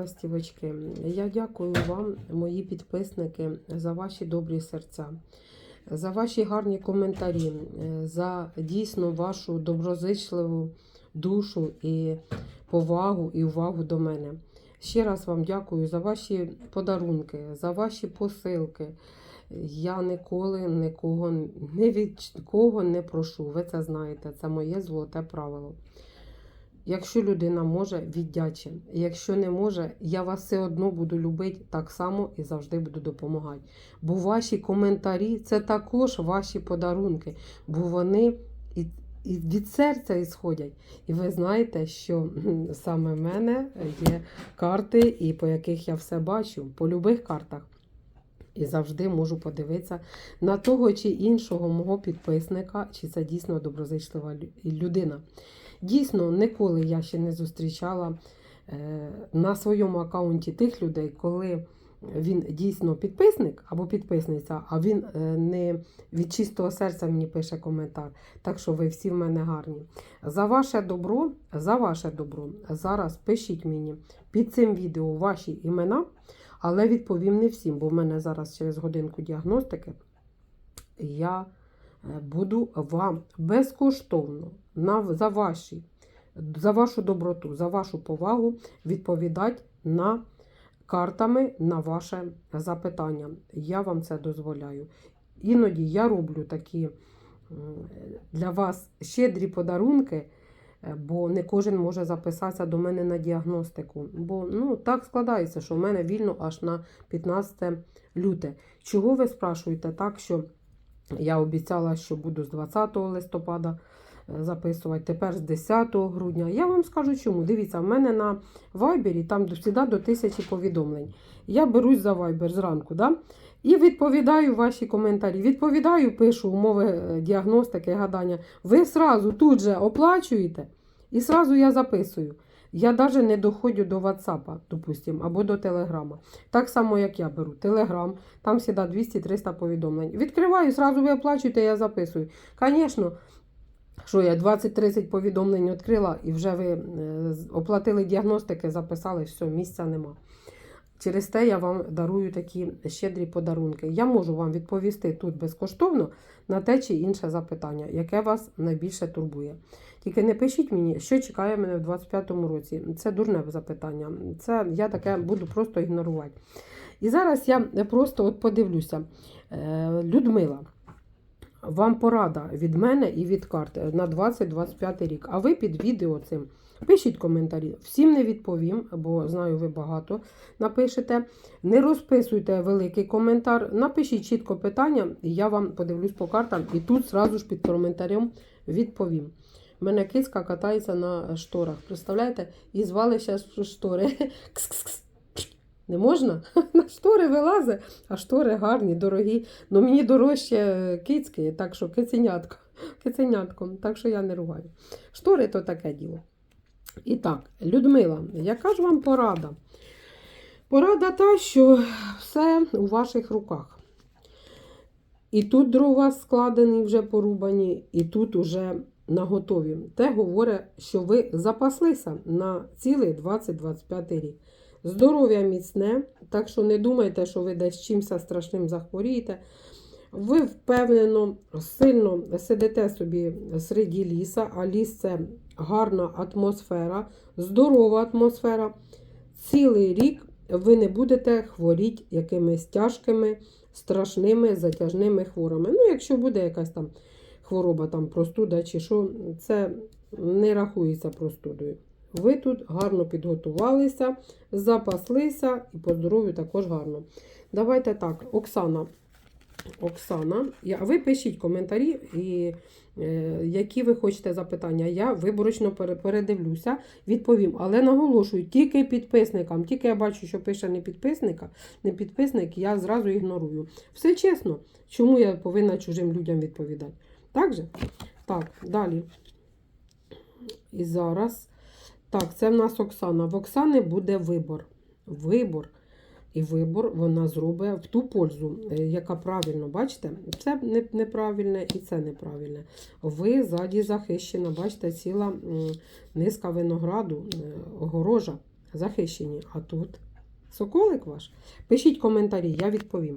Ластівочки, я дякую вам, мої підписники, за ваші добрі серця, за ваші гарні коментарі, за дійсно вашу доброзичливу душу і повагу і увагу до мене. Ще раз вам дякую за ваші подарунки, за ваші посилки. Я ніколи нікого не від кого не прошу. Ви це знаєте, це моє золоте правило. Якщо людина може, віддяче. Якщо не може, я вас все одно буду любити так само і завжди буду допомагати. Бо ваші коментарі це також ваші подарунки, бо вони і, і від серця ісходять. І ви знаєте, що саме в мене є карти, і по яких я все бачу, по любих картах. І завжди можу подивитися на того чи іншого мого підписника, чи це дійсно доброзичлива людина. Дійсно, ніколи я ще не зустрічала е, на своєму аккаунті тих людей, коли він дійсно підписник або підписниця, а він е, не від чистого серця мені пише коментар. Так що ви всі в мене гарні. За ваше добро, за ваше добро, зараз пишіть мені під цим відео ваші імена, але відповім не всім, бо в мене зараз через годинку діагностики я буду вам безкоштовно на, за, ваші, за вашу доброту, за вашу повагу відповідати на картами на ваше запитання. Я вам це дозволяю. Іноді я роблю такі для вас щедрі подарунки. е, Бо не кожен може записатися до мене на діагностику. Бо ну, так складається, що в мене вільно аж на 15 люте. Чого ви спрашуєте так, що я обіцяла, що буду з 20 листопада е, записувати, тепер з 10 грудня. Я вам скажу чому. Дивіться, в мене на вайбері там завжди до тисячі повідомлень. Я берусь за вайбер зранку, да? і відповідаю ваші коментарі. Відповідаю, пишу умови е, діагностики, гадання. Ви сразу тут же оплачуєте, і сразу я записую. Я навіть не доходжу до WhatsApp, допустим, або до Телеграма. Так само, як я беру Телеграм, там завжди 200-300 повідомлень. Відкриваю, сразу ви оплачуєте, я записую. Звісно, що я 20-30 повідомлень відкрила і вже ви е, оплатили діагностики, записали, все, місця нема. Через те я вам дарую такі щедрі подарунки. Я можу вам відповісти тут безкоштовно на те чи інше запитання, яке вас найбільше турбує. Тільки не пишіть мені, що чекає мене в 25-му році. Це дурне запитання. Це я таке буду просто ігнорувати. І зараз я просто от подивлюся. Е, Людмила, вам порада від мене і від карт на 2025 рік. А ви під відео цим пишіть коментарі. Всім не відповім, бо знаю, ви багато напишете. Не розписуйте великий коментар. Напишіть чітко питання, і я вам подивлюсь по картам, і тут зразу ж під коментарем відповім. У мене кицька катається на шторах. Представляєте? І звали ще штори. Кс-кс-кс. Не можна? На штори вилазить, а штори гарні, дорогі. Ну мені дорожче кицьки, так що киценятко. Киценятком, так що я не ругаю. Штори то таке діло. І так, Людмила, яка ж вам порада? Порада та, що все у ваших руках. І тут дрова складені, вже порубані, і тут уже наготові. Те говорить, що ви запаслися на цілий 2025 рік. Здоров'я міцне, так що не думайте, що ви десь чимось страшним захворієте. Ви впевнено, сильно сидите собі серед ліса, а ліс це гарна атмосфера, здорова атмосфера. Цілий рік ви не будете хворіти якимись тяжкими, страшними, затяжними хворами. Ну, якщо буде якась там хвороба, там простуда чи що, це не рахується простудою. Ви тут гарно підготувалися, запаслися і по здоров'ю також гарно. Давайте так, Оксана. Оксана, я- ви пишіть коментарі, і, е, які ви хочете запитання. Я виборочно передивлюся, відповім. Але наголошую, тільки підписникам. Тільки я бачу, що пише не підписника, не підписник, я зразу ігнорую. Все чесно, чому я повинна чужим людям відповідати? Так же? Так, далі. І зараз. Так, це в нас Оксана. В Оксани буде вибор. Вибор. І вибор вона зробить в ту пользу, е, яка правильно, бачите? Це неправильне і це неправильне. Ви ззаді захищена, бачите, ціла низка винограду, е, огорожа захищені. А тут соколик ваш. Пишіть коментарі, я відповім.